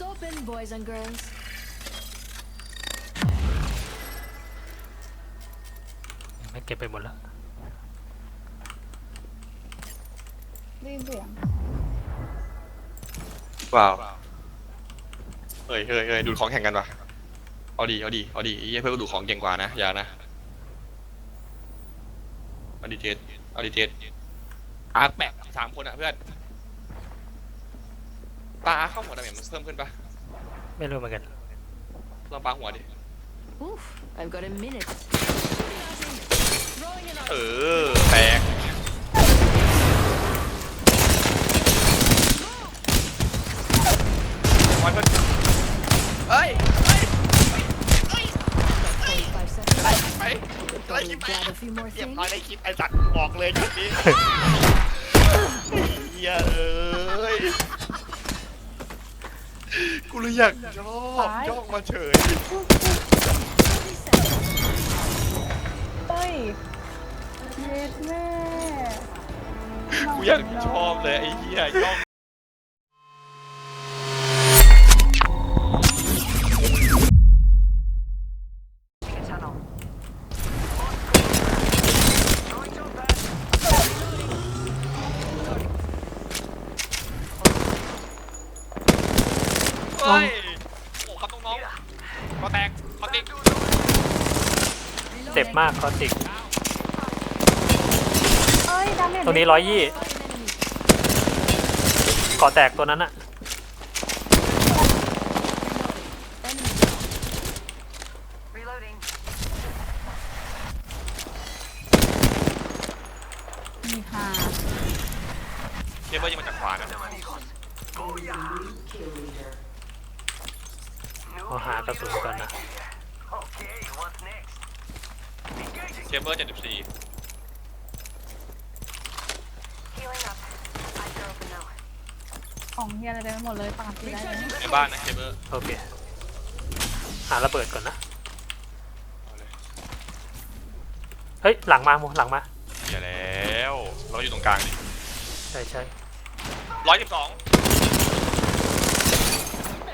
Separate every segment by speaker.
Speaker 1: Ropes open, boys and girls.
Speaker 2: ไม่เก็บไปหมดแล้ว
Speaker 3: ได้ยินเสียง
Speaker 4: ว้าวเฮ้ยเฮ้ยเฮ้ยดูดของแข่งกันวะเอาดีเอาดีเอาดีไอ้เหี้ยเพื่อนก็ดูดของเก่งกว่านะอย่านะเอาดีเจดเอาดีเจดอาร์คแบกสามคนอะเพื่อน ปลาเข้าหัวดาเมจมันเพิ่มขึ้นปะ
Speaker 2: ไม่รู้เหมือนกัน
Speaker 4: ลองปลาหัวดิ
Speaker 1: Oof, I've got a minute. Throwing an
Speaker 4: เอ
Speaker 1: arc.
Speaker 4: อแตกวันเพิ่นเอ้ยเอ้ย
Speaker 1: 45 seconds.
Speaker 4: ไป
Speaker 1: Thought
Speaker 4: ไป
Speaker 1: we'd grab a few more
Speaker 4: เรียบ
Speaker 1: things.
Speaker 4: ร้อยได้คิดไอ้สัตว์บอกเลยจุดนี้เฮียเอ้ยกู เลยอยากย่องย่องมาเฉย
Speaker 1: 30 seconds.
Speaker 3: เฮ้ยเย็ดแม่
Speaker 4: กูอยากชอบเลยไอ้เฮียย่อง เฮ้ยโอ้ครับน้องๆก็แตกมาติ๊ก
Speaker 2: เจ็บมากคอติก
Speaker 3: เอ้ยดาเมจ
Speaker 2: ตัวนี้ร้อยยี่
Speaker 1: Spotted an enemy.
Speaker 2: เกาะแตกตัวนั้นอะ
Speaker 1: Enemy down.
Speaker 5: Reloading.
Speaker 3: มีหา
Speaker 4: เคเบิลยิงมาจากขวานะ
Speaker 2: เอาหา กระสุนก่อนนะ
Speaker 5: Okay, what's next? Engaging.
Speaker 4: เคเบิลเจ็ดสิบสี่
Speaker 5: Healing up. Eyes are open now.
Speaker 3: ของเฮียอะไรเต็มไปหมดเลยปกติได้เลย
Speaker 4: ในบ้านนะเคเบิล
Speaker 2: โอเค หาระเบิดก่อนนะ
Speaker 4: เอาเลย
Speaker 2: เฮ้ย หลังมาโมหลังมา
Speaker 4: เดี๋ยวแล้ว เราอยู่ตรงกลางนี่
Speaker 2: ใช่ใช่
Speaker 4: ร้อยสิบสอง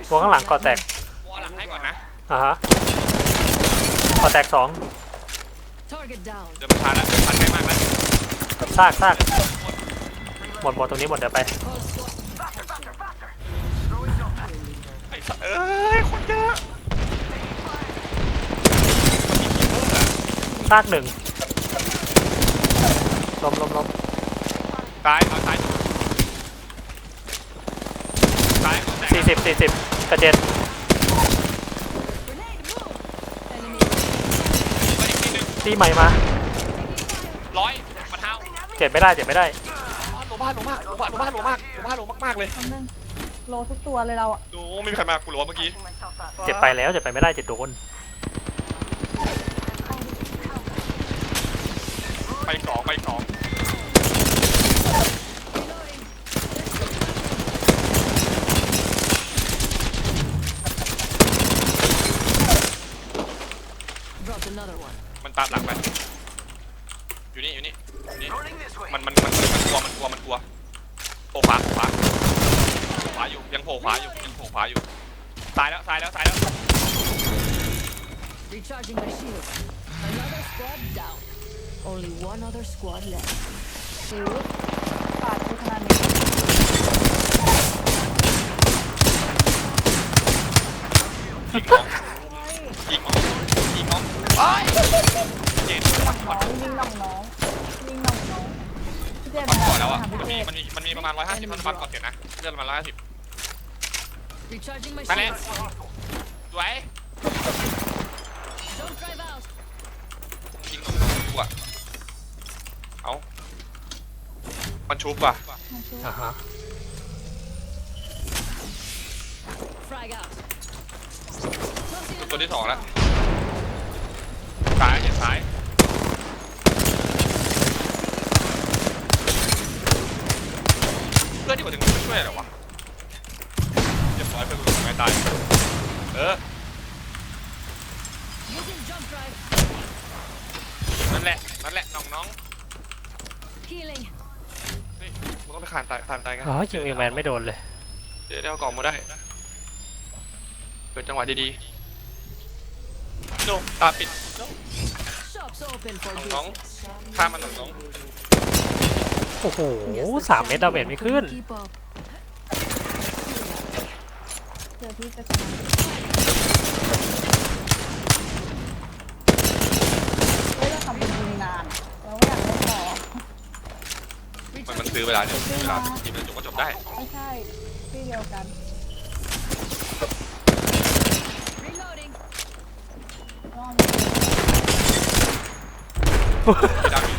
Speaker 2: ตัวข้างหลังเกาะแตก
Speaker 4: วอลหลัง ให้ก่อนนะ
Speaker 2: อ่าฮะเกาะแตกสอง
Speaker 1: Target down.
Speaker 4: เดินมาทานแล้วทานใกล้มากแล้ว
Speaker 2: ซากซากหมดหมดตรงนี้หมดเดี๋ยวไป
Speaker 1: All squad.
Speaker 5: Faster, faster, faster. Throwing jump pad.
Speaker 4: ไอ้สัสเอ้ยคนเยอะ
Speaker 2: ซากหนึ่งล้มล้มล้ม
Speaker 4: ตายเอาตายตายเอาแตก
Speaker 2: สี่สิบสี่สิบกระเจ็ด
Speaker 1: Grenade, move. Enemy.
Speaker 4: ไปอีกทีหนึง
Speaker 2: ตีใหม่มา
Speaker 4: ร้อยมาเท้า
Speaker 2: เจ็บไม่ได้เจ็บไม่ได้
Speaker 4: โลบ้าโลมากโลบ้าโลบ้าโลมากโลบ้าโลมากๆเลย
Speaker 3: ทำนึงโลทุกตัวเลยเราอะ
Speaker 4: ดูไม่มีใครมากูโลเมื่อกี้
Speaker 5: Patching myself up.
Speaker 2: เจ็บไปแล้วเจ็บไปไม่ได้เจ็บโดน
Speaker 4: ไปอีกสองไปอีกสอง
Speaker 1: Reloading. Dropped another one.
Speaker 4: มันตามหลังไป อยู่นี่ อยู่นี่อยู่นี่
Speaker 5: Running this way.
Speaker 4: มันมันมันมันกลัว มันกลัว มันกลัวโผล่ขวาโผล่ขวาโผล่ขวาอยู่ ยังโผล่ขวาอยู่ ยังโผล่ขวาอยู่ ตายแล้ว ตายแล้ว ตายแล้ว
Speaker 1: Recharging my shield. Another squad down. Only one other squad left.
Speaker 3: คือปาดคือขนาดนี้
Speaker 4: ยิงน้องยิงน้องยิงน้องไอ้ยเจ็บ
Speaker 3: น้องยิงน้องน้องยิงน้องน้องพี่เจ
Speaker 4: มัน
Speaker 3: มา
Speaker 4: ก่อนแล้วอะ
Speaker 3: หาพี่
Speaker 4: มัน
Speaker 3: เจ
Speaker 4: มีมันมีมันมีประมาณร้อยห้าสิบพันพันก่อนเสร็จนะเลือดประมาณร้อยห้าสิบ
Speaker 1: Recharging my
Speaker 4: ไปเลย
Speaker 1: shield.
Speaker 4: สวย
Speaker 1: Don't drive out.
Speaker 4: ยิงน้องกูอะเอ้ามันชุบว่ะ
Speaker 2: อ่าฮะ
Speaker 1: Frag out. Tossing
Speaker 4: ตัว
Speaker 1: another
Speaker 4: ที่สองแล้วซ้ายเห็นซ้าย เพื่อนที่กว่าถึงไม่ช่วยเหรอวะเรียบร้อยเพื่อนกูไม่ตายเออ
Speaker 1: Using jump drive.
Speaker 4: นั่นแหละนั่นแหละน้องน้อง
Speaker 1: Healing.
Speaker 4: ๆนี่มึงต้องไปคานตายคานตายกัน
Speaker 2: อ๋อยิงเอแมนไม่โดนเลย
Speaker 4: เดี๋ยวเดี๋ยวเอากล่องมาได้เปิดจังหวะดีๆโนตาปิดโน
Speaker 1: Shops open for
Speaker 4: น้อง
Speaker 1: business.
Speaker 4: ๆข้ามมันน้อง
Speaker 2: โอ้โห
Speaker 1: Yes, the
Speaker 2: สามเมตรดาเมจไม่ขึ้น
Speaker 1: Keep up.
Speaker 3: เจอพี่จะชนะเฮ้ยเราทำเป็นยิงนานเราไม่อยากเล่นต่อ
Speaker 4: ๆมันมันซื้อเวลาเนี่ยซื้อเวลาทีมันจบก็จบได้
Speaker 3: ไม่ใช่ที่เดียวกัน
Speaker 1: Reloading.
Speaker 3: รอบ
Speaker 4: ไม่ได้อยู่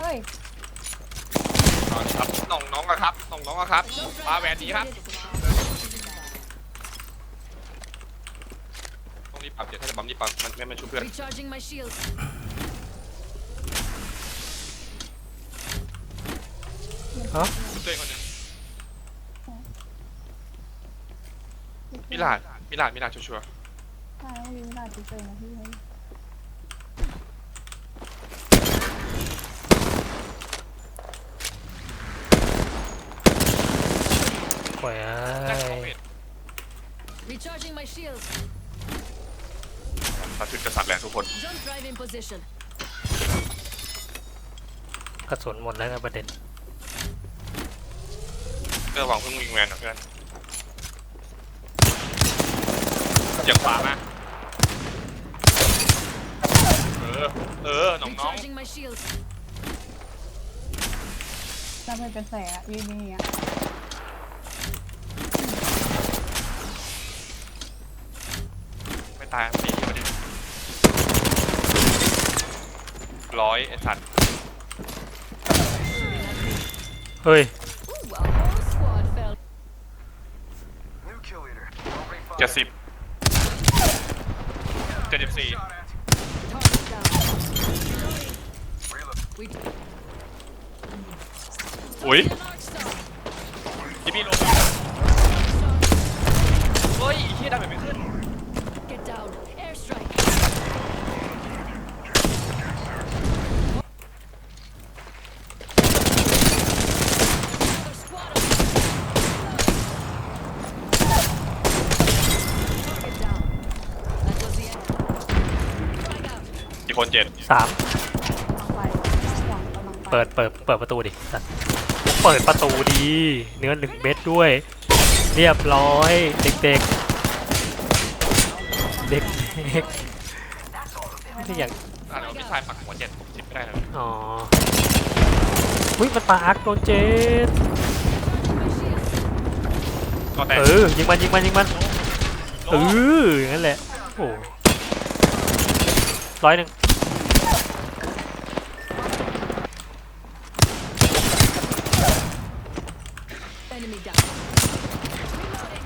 Speaker 3: เฮ้ย
Speaker 4: เอาละครับน้องน้องๆอะครับน้องน้องๆอะ ครับมาแหวนดีครับ ต้องรีบปรับเดี๋ยวถ้าจะบัมรีบปรับมันไม่มันช่วยเพื่อน
Speaker 1: Recharging my shields.
Speaker 4: ช่วยคนหนึงมิลาดมิลาดมิลาดชัวร์
Speaker 3: ใช่ต้องยิงได้จุดเจอนะพี่เฮ้ย
Speaker 2: โอ้ย
Speaker 4: ๆได้สองเมตร
Speaker 1: Recharging my shields.
Speaker 4: สาธิตกษัตริย์แหละทุกคน
Speaker 1: Jump drive in position.
Speaker 2: กระสุนหมดแล้วนะประเด็น
Speaker 4: เรื่องหวังเพิ่งวิงแมนนะเพื่อนอย่างขวามาเออ เออ น้อง
Speaker 1: Recharging my shields.
Speaker 3: จำเป็นเป็นแสอะยืนนี่อะ
Speaker 4: ๆไม่ ตายไม่ดีประเด็นร้อยไอ้สัตว์
Speaker 2: เฮ้ย
Speaker 1: Ooh, a whole squad fell.
Speaker 5: New kill leader. Already fired.
Speaker 4: เจ็ดสิบเจ็ดสิบสี่
Speaker 5: Shot at.
Speaker 1: Target down.
Speaker 5: Reload.
Speaker 1: We
Speaker 4: อุ้ย
Speaker 1: an arc star.
Speaker 4: พี่พี่ลงเฮ้ยไอ้เฮียได้แบบไม่ขึ้น
Speaker 1: Get down. Airstrike. Another squad on. Target down. That was the end. Frag out.
Speaker 4: กี่ค นเจ็ด
Speaker 2: สาม
Speaker 3: ไปหวังกำลังไป
Speaker 2: เปิดเปิดเปิดประตูดิสัตว์เปิดประตูดีเนื้อหนึ่งเม็ดด้วย เรียบร้อย เด็กๆ เด็กๆนี่อย่าง
Speaker 4: อะเดี๋ยวพี่ชายปักหัวเจ็ดผมสิบไม่ได้นะ
Speaker 2: อ๋ออุ้ยมันปาอักโดนเจน
Speaker 4: ก็แต่
Speaker 2: เออยิงมันยิงมันยิงมันเอ
Speaker 4: โล
Speaker 2: ออย่างนั้นแหละโอ้ร้อยหนึ่ง
Speaker 1: Enemy down. Reloading.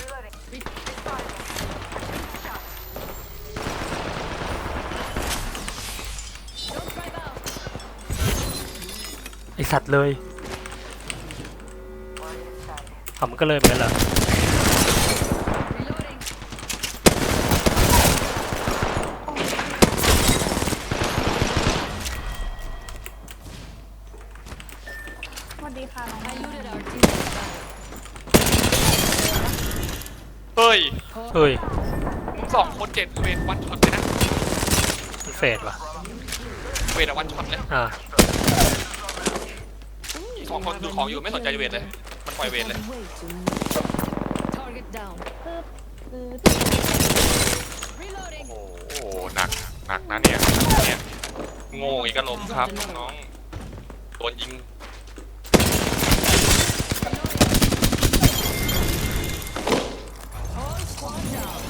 Speaker 5: Reloading.
Speaker 1: Re-
Speaker 5: Respawning. Shot.
Speaker 1: Don't drive out.
Speaker 2: ไอสัตว์เลย
Speaker 5: One inside.
Speaker 2: ทำก็เลยเหมือนกันเหรอ
Speaker 1: Reloading.
Speaker 3: สวัสดีค่ะน้อง
Speaker 1: I looted our team's battle.
Speaker 4: เฮ้ย
Speaker 2: เฮ้ย
Speaker 4: สองคนเจ็ดเวทวันช็อตเลยนะ
Speaker 2: มันเฟดว่ะ
Speaker 4: เวทอะวันช็อตเลย
Speaker 2: อ่า
Speaker 4: อีก สองคนดูของอยู่ไม่สนใจเวทเลย มันปล่อยเวทเลย
Speaker 1: Way too much. Target down.
Speaker 3: คือ
Speaker 1: Reloading.
Speaker 4: โอ้โหหนักหนักนะเนี่ยเนี่ยโง่อีกก็ล้มครับน้องๆโดนยิง
Speaker 1: All squad down.